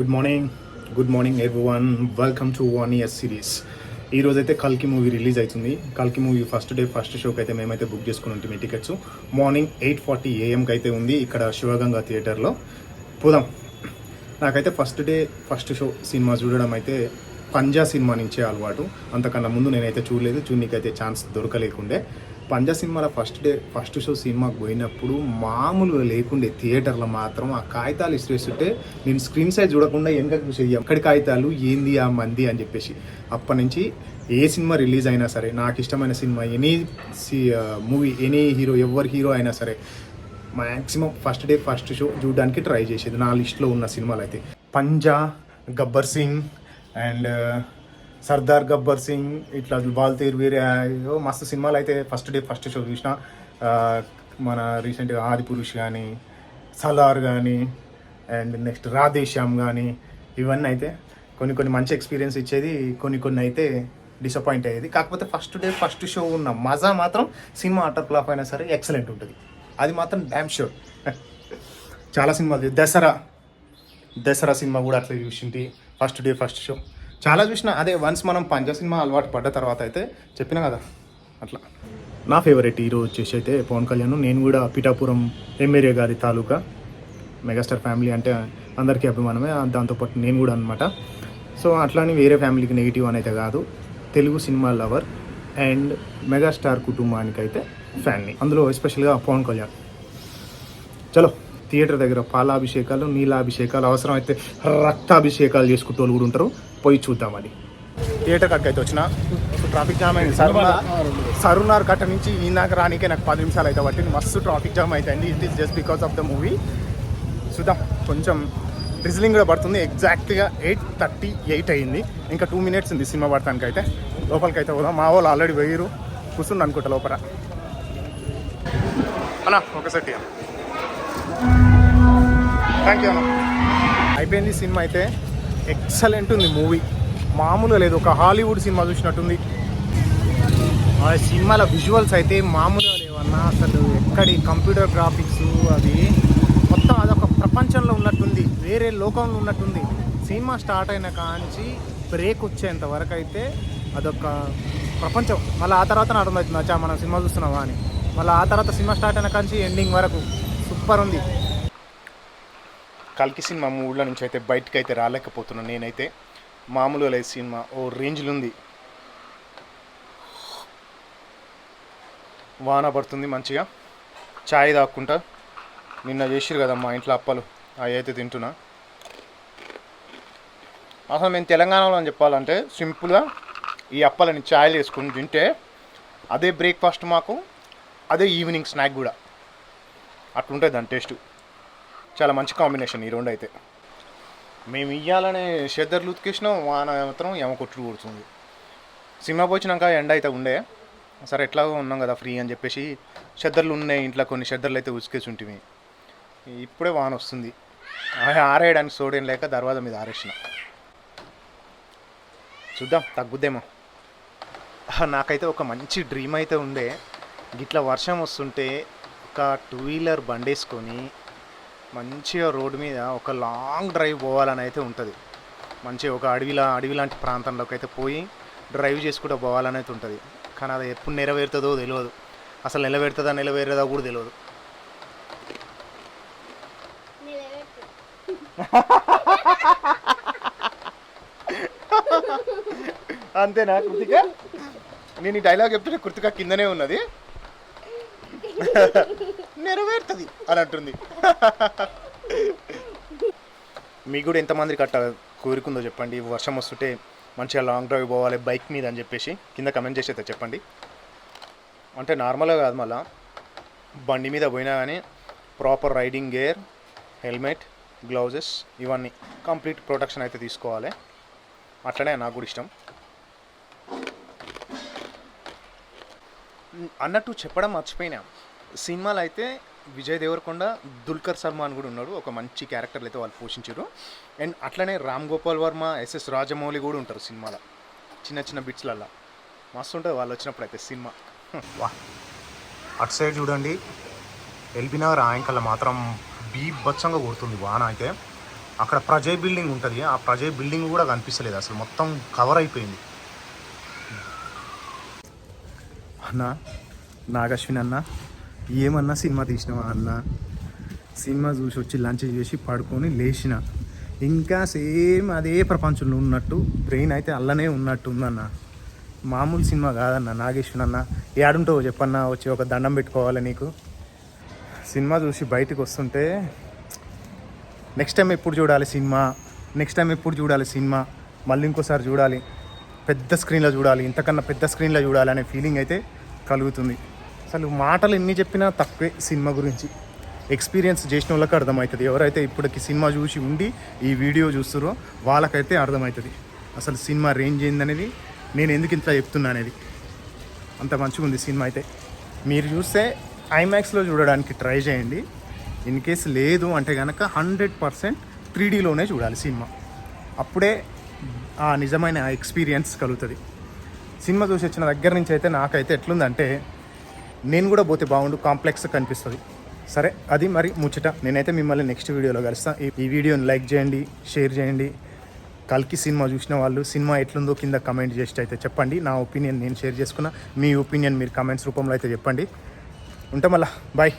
Good morning good morning everyone welcome to one year series ఈ రోజైతే కల్కి movie release అవుతుంది కల్కి మూవీ ఫస్ట్ డే ఫస్ట్ షోకి అయితే మేమైతే బుక్ చేసుకుని ఉంటుంది టికెట్స్ మార్నింగ్ ఎయిట్ ఫార్టీ ఏఎంకి అయితే ఉంది ఇక్కడ శివగంగా థియేటర్లో పోదాం. నాకైతే first day first show cinema చూడడం అయితే పంజా సినిమా నుంచే అలవాటు. అంతకన్నా ముందు నేనైతే చూడలేదు. చూడనీకైతే ఛాన్స్ దొరకలేకుండే. పంజా సినిమాల ఫస్ట్ డే ఫస్ట్ షో సినిమాకి పోయినప్పుడు మామూలుగా లేకుండే థియేటర్లో మాత్రం ఆ కాగితాలు ఇసిరేస్తుంటే నేను స్క్రీన్ సైజ్ చూడకుండా వెనకకు చూసేది అక్కడి కాగితాలు ఏంది ఆ మంది అని చెప్పేసి. అప్పటి నుంచి ఏ సినిమా రిలీజ్ అయినా సరే నాకు ఇష్టమైన cinema any movie any hero ఎవరి హీరో అయినా సరే maximum first day first show చూడడానికి ట్రై చేసేది నా లిస్ట్లో ఉన్న సినిమాలు అయితే. పంజా గబ్బర్ సింగ్ అండ్ సర్దార్ గబ్బర్ సింగ్ ఇట్లా బాల్తీర్ వీరే మస్తు సినిమాలు అయితే ఫస్ట్ డే ఫస్ట్ షో చూసిన. మన రీసెంట్గా ఆది పురుష్ కానీ సలార్ కానీ అండ్ నెక్స్ట్ రాధేశ్యామ్ కానీ ఇవన్నీ అయితే కొన్ని కొన్ని మంచి ఎక్స్పీరియన్స్ ఇచ్చేది కొన్ని కొన్ని అయితే డిసప్పాయింట్ అయ్యేది. కాకపోతే ఫస్ట్ డే ఫస్ట్ షో ఉన్న మజా మాత్రం సినిమా అటర్ ఫ్లాప్ అయినా సరే ఎక్సలెంట్ ఉంటుంది. అది మాత్రం డ్యామ్ షూర్ చాలా సినిమాలు దసరా దసరా సినిమా కూడా అట్లా చూసింటి. ఫస్ట్ డే ఫస్ట్ షో చాలా చూసిన అదే వన్స్ మనం పంజా సినిమా అలవాటు పడ్డ తర్వాత అయితే చెప్పిన కదా. అట్లా. నా ఫేవరెట్ హీరో వచ్చేసి అయితే పవన్ కళ్యాణ్. నేను కూడా పిఠాపురం ఎమ్మెల్యే గారి తాలూకా మెగాస్టార్ ఫ్యామిలీ అంటే అందరికీ అభిమానమే. దాంతోపాటు నేను కూడా అనమాట సో అట్లానే వేరే ఫ్యామిలీకి నెగిటివ్ అనేది కాదు. Telugu cinema lover and megastar కుటుంబానికి అయితే ఫ్యాన్ని అందులో ఎస్పెషల్గా పవన్ కళ్యాణ్. చలో థియేటర్ దగ్గర పాలాభిషేకాలు నీలాభిషేకాలు అవసరం అయితే రక్తాభిషేకాలు చేసుకుంటూ వాళ్ళు కూడా ఉంటారు. పోయి చూద్దామని థియేటర్ కట్కి అయితే వచ్చిన. ట్రాఫిక్ జామ్ అయింది. సరునార్ సరునార్ కట్ట నుంచి ఈ రానికే నాకు పది నిమిషాలు అయితే పట్టింది. మస్తు ట్రాఫిక్ జామ్ అయితే అండి it is just because of the movie చూద్దాం. కొంచెం డ్రిజిలింగ్ కూడా పడుతుంది. ఎగ్జాక్ట్గా ఎయిట్ థర్టీ ఎయిట్ అయింది. ఇంకా టూ మినిట్స్ ఉంది సినిమా పడటానికి అయితే లోపలికి అయితే పోదాం. మా వాళ్ళు ఆల్రెడీ వేయరు కూర్చుండి అనుకుంటా లోపల. అన్నా ఒకసారి థ్యాంక్ యూ అన్న. అయిపోయింది సినిమా అయితే. ఎక్సలెంట్ ఉంది మూవీ. మామూలుగా లేదు ఒక హాలీవుడ్ సినిమా చూసినట్టుంది. ఆ సినిమాల విజువల్స్ అయితే మామూలుగా లేవన్నా అసలు ఎక్కడి కంప్యూటర్ గ్రాఫిక్స్ అది మొత్తం అదొక ప్రపంచంలో ఉన్నట్టుంది వేరే లోకంలో ఉన్నట్టుంది. సినిమా స్టార్ట్ అయిన కాంచి బ్రేక్ వచ్చేంత వరకు అయితే అదొక ప్రపంచం. మళ్ళీ ఆ తర్వాత అర్థమవుతుంది అచ్చా మనం సినిమా చూస్తున్నావా అని. మళ్ళీ ఆ తర్వాత సినిమా స్టార్ట్ అయిన కాంచి ఎండింగ్ వరకు. సూపర్ ఉంది. కల్కి సినిమా మూడ్ల నుంచి అయితే బయటకు అయితే రాలేకపోతున్నాను నేనైతే. మామూలుగా లేదు సినిమా ఓ రేంజ్లో ఉంది వాన పడుతుంది మంచిగా. చాయ్ తాక్కుంటా. నిన్న చేసిరు కదా మా ఇంట్లో అప్పలు అవి అయితే తింటున్నా. అసలు మేము తెలంగాణలో అని చెప్పాలంటే సింపుల్గా ఈ అప్పలని ఛాయలు వేసుకుని తింటే అదే బ్రేక్ఫాస్ట్ మాకు అదే ఈవినింగ్ స్నాక్ కూడా. అట్లుంటుంది దాని టేస్ట్. చాలా మంచి కాంబినేషన్ ఈ రెండు అయితే మేము ఇయ్యాలనే షెద్దర్లు ఉతికేసినాం వాన మాత్రం ఏమో కొట్టుడు కొడుతుంది. సినిమా వచ్చినాక ఎండ అయితే ఉండే సరే ఎట్లాగో ఉన్నాం కదా ఫ్రీ అని చెప్పేసి షెద్దర్లు ఉన్నాయి ఇంట్లో కొన్ని షెద్దర్లు అయితే ఉతికేసి ఉంటుంది ఇప్పుడే వాన వస్తుంది. ఆ- ఆరేయడానికి సోడియం లేక దర్వాజా మీద ఆరేసిన. చూద్దాం తగ్గుద్దేమో. నాకైతే ఒక మంచి డ్రీమ్ అయితే ఉండే గిట్ల వర్షం వస్తుంటే ఒక టూ వీలర్ బండేసుకొని మంచిగా రోడ్డు మీద ఒక లాంగ్ డ్రైవ్ పోవాలని అయితే ఉంటుంది. మంచిగా ఒక అడవిలా అడవి లాంటి ప్రాంతంలోకి అయితే పోయి డ్రైవ్ చేసుకుంటూ పోవాలని అయితే ఉంటుంది. కానీ అది ఎప్పుడు నెరవేరుతుందో తెలియదు. అసలు నిలబెడుతుందా నిలవేరేదా కూడా తెలియదు. అంతేనా కృతిక? నేను ఈ డైలాగ్ చెప్తుంటే కృతిక కిందనే ఉన్నది. నెరవేరుతుంది అని అంటుంది. మీకు కూడా ఎంతమంది కట్ట కోరుకుందో చెప్పండి. వర్షం వస్తుంటే మంచిగా లాంగ్ డ్రైవ్ పోవాలి బైక్ మీద అని చెప్పేసి కింద కమెంట్ చేసేది చెప్పండి. అంటే నార్మల్గా కాదు మళ్ళా. బండి మీద పోయినా కానీ proper riding gear helmet gloves ఇవన్నీ కంప్లీట్ ప్రొటెక్షన్ అయితే తీసుకోవాలి. అట్లనే నాకు కూడా ఇష్టం. అన్నట్టు చెప్పడం మర్చిపోయినా. సినిమాలు అయితే విజయ్ దేవరకొండ దుల్కర్ సల్మాన్ కూడా ఉన్నాడు ఒక మంచి క్యారెక్టర్లు అయితే వాళ్ళు పోషించారు. అండ్ అట్లనే రామ్ గోపాల్ వర్మ ఎస్ఎస్ రాజమౌళి కూడా ఉంటారు సినిమాలో. చిన్న చిన్న బిట్స్లల్లో. మస్తు ఉంటుంది వాళ్ళు వచ్చినప్పుడు అయితే సినిమా. వా. అటు సైడ్ చూడండి. ఎల్బీనగర్ ఆయంకల్ మాత్రం బీభత్సంగా కొడుతుంది వాన అయితే. అక్కడ ప్రజయ్ బిల్డింగ్ ఉంటుంది. ఆ ప్రజయ్ బిల్డింగ్ కూడా కనిపిస్తలేదు అసలు. మొత్తం కవర్ అయిపోయింది. అన్న నాగశ్విన్ అన్న ఏమన్నా సినిమా తీసినావా అన్న? సినిమా చూసి వచ్చి లంచ్ చేసి పడుకొని లేచిన. ఇంకా సేమ్ అదే ప్రపంచంలో ఉన్నట్టు బ్రెయిన్ అయితే అల్లనే ఉన్నట్టు ఉందన్న మామూలు సినిమా కాదన్న నాగేశ్వన్ అన్న. ఏడుంటావో చెప్పన్నా వచ్చి ఒక దండం పెట్టుకోవాలి నీకు. సినిమా చూసి బయటకు వస్తుంటే నెక్స్ట్ టైం ఎప్పుడు చూడాలి సినిమా? నెక్స్ట్ టైం ఎప్పుడు చూడాలి సినిమా? మళ్ళీ ఇంకోసారి చూడాలి. పెద్ద స్క్రీన్లో చూడాలి. ఇంతకన్నా పెద్ద స్క్రీన్లో చూడాలి అనే ఫీలింగ్ అయితే కలుగుతుంది. అసలు మాటలు ఎన్ని చెప్పినా తక్కువే సినిమా గురించి. ఎక్స్పీరియన్స్ చేసిన వాళ్ళకి అర్థమవుతుంది. ఎవరైతే ఇప్పటికి సినిమా చూసి ఉండి ఈ వీడియో చూస్తారో వాళ్ళకైతే అర్థమవుతుంది. అసలు సినిమా రేంజ్ ఏందనేది నేను ఎందుకు ఇంత చెప్తున్నా అనేది. అంత మంచిగా ఉంది సినిమా అయితే. మీరు చూస్తే ఐమాక్స్లో చూడడానికి ట్రై చేయండి. ఇన్ కేస్ లేదు అంటే కనుక హండ్రెడ్ పర్సెంట్ త్రీడీలోనే చూడాలి సినిమా. అప్పుడే ఆ నిజమైన ఎక్స్పీరియన్స్ కలుగుతుంది. సినిమా చూసి వచ్చిన దగ్గర నుంచి అయితే నాకైతే ఎట్లుందంటే నేను కూడా పోతే బాగుండు కాంప్లెక్స్ కనిపిస్తుంది. సరే అది మరి ముచ్చట. నేనైతే మిమ్మల్ని నెక్స్ట్ వీడియోలో కలుస్తాను ఈ- వీడియోని లైక్ చేయండి షేర్ చేయండి. కల్కి సినిమా చూసిన వాళ్ళు సినిమా ఎట్లుందో కింద కమెంట్ చేసి అయితే చెప్పండి. నా ఒపీనియన్ నేను షేర్ చేసుకున్నా. మీ ఒపీనియన్ మీరు కమెంట్స్ రూపంలో అయితే చెప్పండి. ఉంటాం మళ్ళా. బాయ్